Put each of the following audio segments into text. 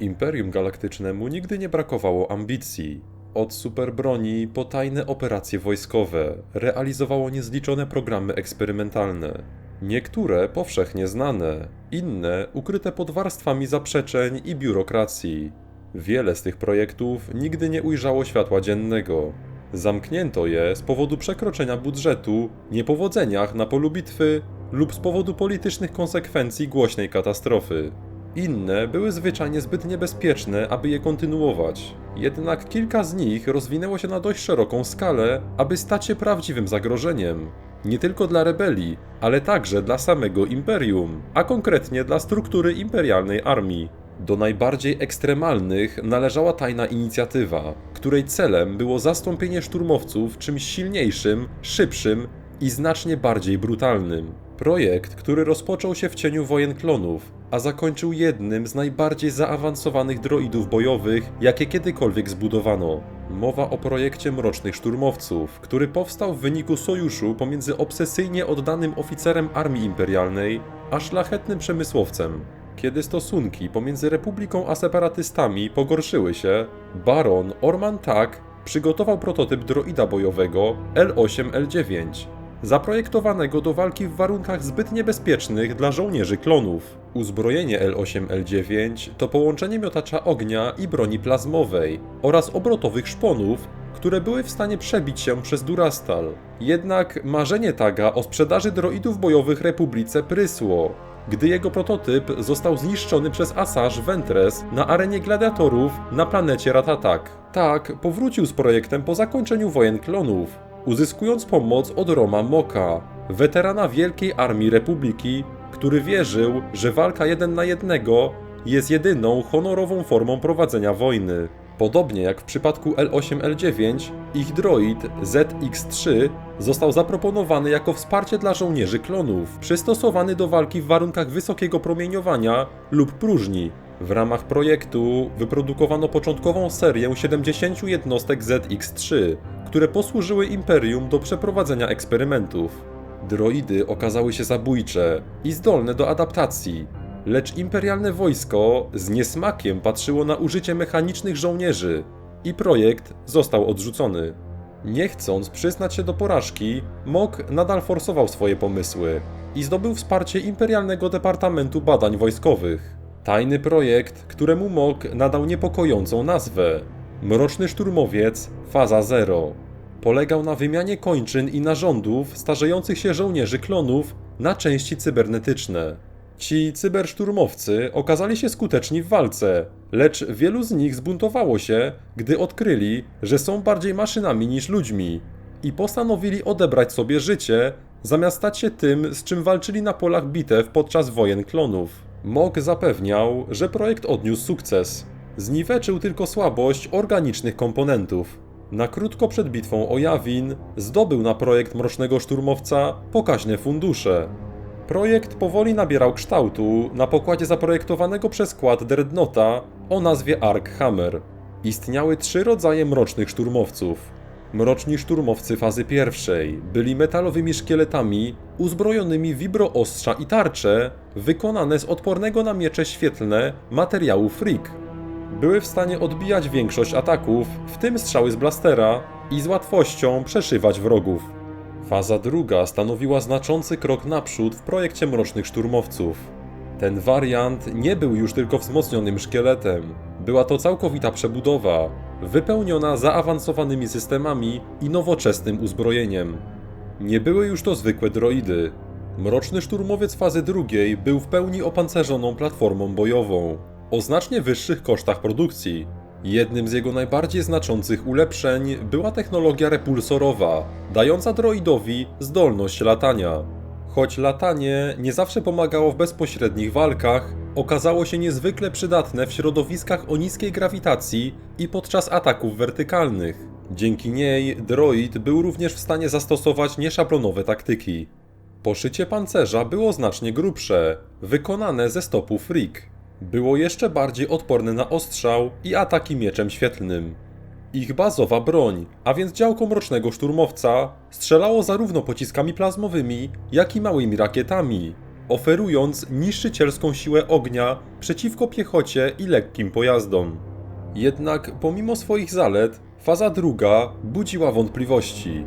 Imperium Galaktycznemu nigdy nie brakowało ambicji. Od superbroni po tajne operacje wojskowe realizowało niezliczone programy eksperymentalne. Niektóre powszechnie znane, inne ukryte pod warstwami zaprzeczeń i biurokracji. Wiele z tych projektów nigdy nie ujrzało światła dziennego. Zamknięto je z powodu przekroczenia budżetu, niepowodzeniach na polu bitwy lub z powodu politycznych konsekwencji głośnej katastrofy. Inne były zwyczajnie zbyt niebezpieczne, aby je kontynuować. Jednak kilka z nich rozwinęło się na dość szeroką skalę, aby stać się prawdziwym zagrożeniem. Nie tylko dla rebelii, ale także dla samego imperium, a konkretnie dla struktury imperialnej armii. Do najbardziej ekstremalnych należała tajna inicjatywa, której celem było zastąpienie szturmowców czymś silniejszym, szybszym i znacznie bardziej brutalnym. Projekt, który rozpoczął się w cieniu wojen klonów, a zakończył jednym z najbardziej zaawansowanych droidów bojowych, jakie kiedykolwiek zbudowano. Mowa o projekcie Mrocznych Szturmowców, który powstał w wyniku sojuszu pomiędzy obsesyjnie oddanym oficerem armii imperialnej a szlachetnym przemysłowcem. Kiedy stosunki pomiędzy Republiką a separatystami pogorszyły się, baron Orman Tak przygotował prototyp droida bojowego L8-L9, zaprojektowanego do walki w warunkach zbyt niebezpiecznych dla żołnierzy klonów. Uzbrojenie L8-L9 to połączenie miotacza ognia i broni plazmowej oraz obrotowych szponów, które były w stanie przebić się przez Durastal. Jednak marzenie Taga o sprzedaży droidów bojowych Republice prysło, gdy jego prototyp został zniszczony przez Asajj Ventress na arenie gladiatorów na planecie Ratatak. Tak, powrócił z projektem po zakończeniu wojen klonów, uzyskując pomoc od Roma Moka, weterana Wielkiej Armii Republiki, który wierzył, że walka jeden na jednego jest jedyną honorową formą prowadzenia wojny. Podobnie jak w przypadku L8-L9, ich droid ZX-3 został zaproponowany jako wsparcie dla żołnierzy klonów, przystosowany do walki w warunkach wysokiego promieniowania lub próżni. W ramach projektu wyprodukowano początkową serię 70 jednostek ZX-3, które posłużyły Imperium do przeprowadzenia eksperymentów. Droidy okazały się zabójcze i zdolne do adaptacji, lecz imperialne wojsko z niesmakiem patrzyło na użycie mechanicznych żołnierzy i projekt został odrzucony. Nie chcąc przyznać się do porażki, Mok nadal forsował swoje pomysły i zdobył wsparcie Imperialnego Departamentu Badań Wojskowych. Tajny projekt, któremu Mok nadał niepokojącą nazwę Mroczny Szturmowiec Faza Zero. Polegał na wymianie kończyn i narządów starzejących się żołnierzy klonów na części cybernetyczne. Ci cyberszturmowcy okazali się skuteczni w walce, lecz wielu z nich zbuntowało się, gdy odkryli, że są bardziej maszynami niż ludźmi i postanowili odebrać sobie życie, zamiast stać się tym, z czym walczyli na polach bitew podczas wojen klonów. Mog zapewniał, że projekt odniósł sukces. Zniweczył tylko słabość organicznych komponentów. Na krótko przed bitwą o Jawin zdobył na projekt Mrocznego Szturmowca pokaźne fundusze. Projekt powoli nabierał kształtu na pokładzie zaprojektowanego przez skład Dreadnoughta o nazwie Arkhammer. Istniały trzy rodzaje mrocznych szturmowców. Mroczni szturmowcy fazy pierwszej byli metalowymi szkieletami uzbrojonymi w wibroostrza i tarcze wykonane z odpornego na miecze świetlne materiału freak. Były w stanie odbijać większość ataków, w tym strzały z blastera, i z łatwością przeszywać wrogów. Faza druga stanowiła znaczący krok naprzód w projekcie Mrocznych Szturmowców. Ten wariant nie był już tylko wzmocnionym szkieletem. Była to całkowita przebudowa, wypełniona zaawansowanymi systemami i nowoczesnym uzbrojeniem. Nie były już to zwykłe droidy. Mroczny Szturmowiec fazy drugiej był w pełni opancerzoną platformą bojową, o znacznie wyższych kosztach produkcji. Jednym z jego najbardziej znaczących ulepszeń była technologia repulsorowa, dająca droidowi zdolność latania. Choć latanie nie zawsze pomagało w bezpośrednich walkach, okazało się niezwykle przydatne w środowiskach o niskiej grawitacji i podczas ataków wertykalnych. Dzięki niej droid był również w stanie zastosować nieszablonowe taktyki. Poszycie pancerza było znacznie grubsze, wykonane ze stopu freak. Było jeszcze bardziej odporne na ostrzał i ataki mieczem świetlnym. Ich bazowa broń, a więc działko mrocznego szturmowca, strzelało zarówno pociskami plazmowymi, jak i małymi rakietami. oferując niszczycielską siłę ognia przeciwko piechocie i lekkim pojazdom. Jednak pomimo swoich zalet, faza druga budziła wątpliwości.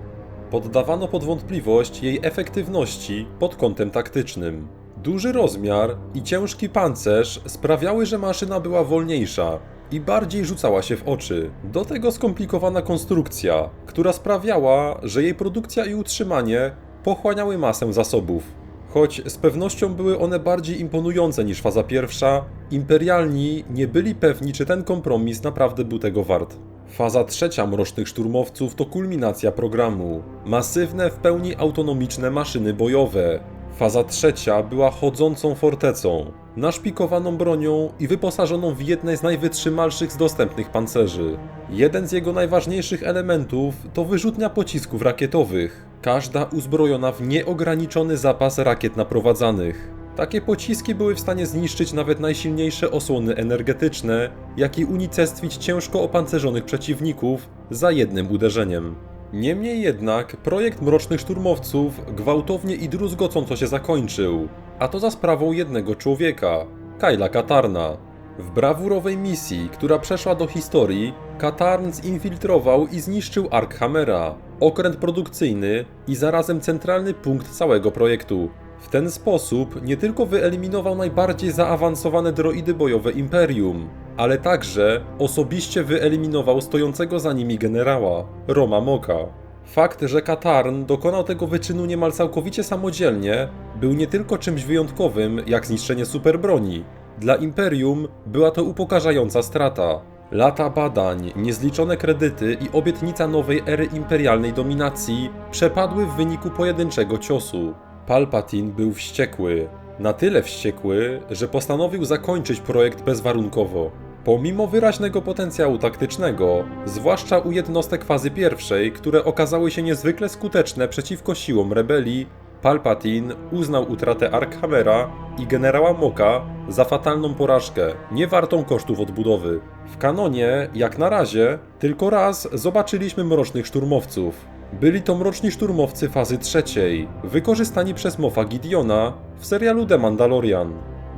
Poddawano pod wątpliwość jej efektywności pod kątem taktycznym. Duży rozmiar i ciężki pancerz sprawiały, że maszyna była wolniejsza i bardziej rzucała się w oczy. Do tego skomplikowana konstrukcja, która sprawiała, że jej produkcja i utrzymanie pochłaniały masę zasobów. Choć z pewnością były one bardziej imponujące niż faza pierwsza, imperialni nie byli pewni, czy ten kompromis naprawdę był tego wart. Faza trzecia Mrocznych Szturmowców to kulminacja programu. Masywne, w pełni autonomiczne maszyny bojowe. Faza trzecia była chodzącą fortecą, naszpikowaną bronią i wyposażoną w jednej z najwytrzymalszych z dostępnych pancerzy. Jeden z jego najważniejszych elementów to wyrzutnia pocisków rakietowych, każda uzbrojona w nieograniczony zapas rakiet naprowadzanych. Takie pociski były w stanie zniszczyć nawet najsilniejsze osłony energetyczne, jak i unicestwić ciężko opancerzonych przeciwników za jednym uderzeniem. Niemniej jednak projekt Mrocznych Szturmowców gwałtownie i druzgocąco się zakończył, a to za sprawą jednego człowieka, Kyla Katarna. W brawurowej misji, która przeszła do historii, Katarn zinfiltrował i zniszczył Arkhammera, okręt produkcyjny i zarazem centralny punkt całego projektu. W ten sposób nie tylko wyeliminował najbardziej zaawansowane droidy bojowe Imperium, ale także osobiście wyeliminował stojącego za nimi generała, Roma Moka. Fakt, że Katarn dokonał tego wyczynu niemal całkowicie samodzielnie, był nie tylko czymś wyjątkowym, jak zniszczenie superbroni. Dla Imperium była to upokarzająca strata. Lata badań, niezliczone kredyty i obietnica nowej ery imperialnej dominacji przepadły w wyniku pojedynczego ciosu. Palpatine był wściekły. Na tyle wściekły, że postanowił zakończyć projekt bezwarunkowo. Pomimo wyraźnego potencjału taktycznego, zwłaszcza u jednostek fazy pierwszej, które okazały się niezwykle skuteczne przeciwko siłom rebelii, Palpatine uznał utratę Arkhammera i generała Moka za fatalną porażkę, niewartą kosztów odbudowy. W kanonie, jak na razie, tylko raz zobaczyliśmy mrocznych szturmowców. Byli to mroczni szturmowcy fazy trzeciej, wykorzystani przez Moffa Gideona w serialu The Mandalorian.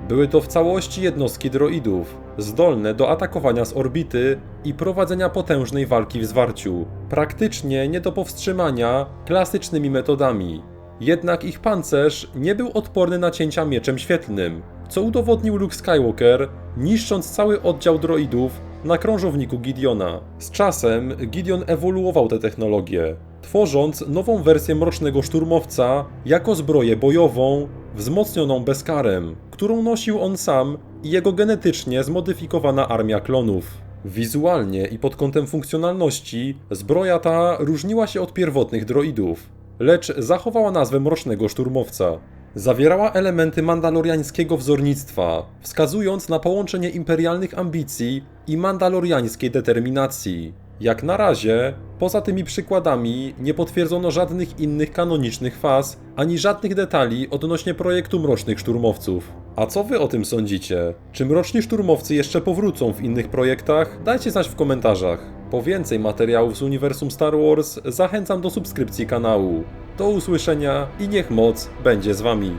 Były to w całości jednostki droidów, zdolne do atakowania z orbity i prowadzenia potężnej walki w zwarciu, praktycznie nie do powstrzymania klasycznymi metodami. Jednak ich pancerz nie był odporny na cięcia mieczem świetlnym, co udowodnił Luke Skywalker, niszcząc cały oddział droidów na krążowniku Gideona. Z czasem Gideon ewoluował tę technologię, tworząc nową wersję Mrocznego Szturmowca jako zbroję bojową wzmocnioną bezkarem, którą nosił on sam i jego genetycznie zmodyfikowana armia klonów. Wizualnie i pod kątem funkcjonalności zbroja ta różniła się od pierwotnych droidów, lecz zachowała nazwę Mrocznego Szturmowca. Zawierała elementy mandaloriańskiego wzornictwa, wskazując na połączenie imperialnych ambicji i mandaloriańskiej determinacji. Jak na razie, poza tymi przykładami, nie potwierdzono żadnych innych kanonicznych faz, ani żadnych detali odnośnie projektu Mrocznych Szturmowców. A co wy o tym sądzicie? Czy Mroczni Szturmowcy jeszcze powrócą w innych projektach? Dajcie znać w komentarzach. Po więcej materiałów z uniwersum Star Wars zachęcam do subskrypcji kanału. Do usłyszenia i niech moc będzie z wami.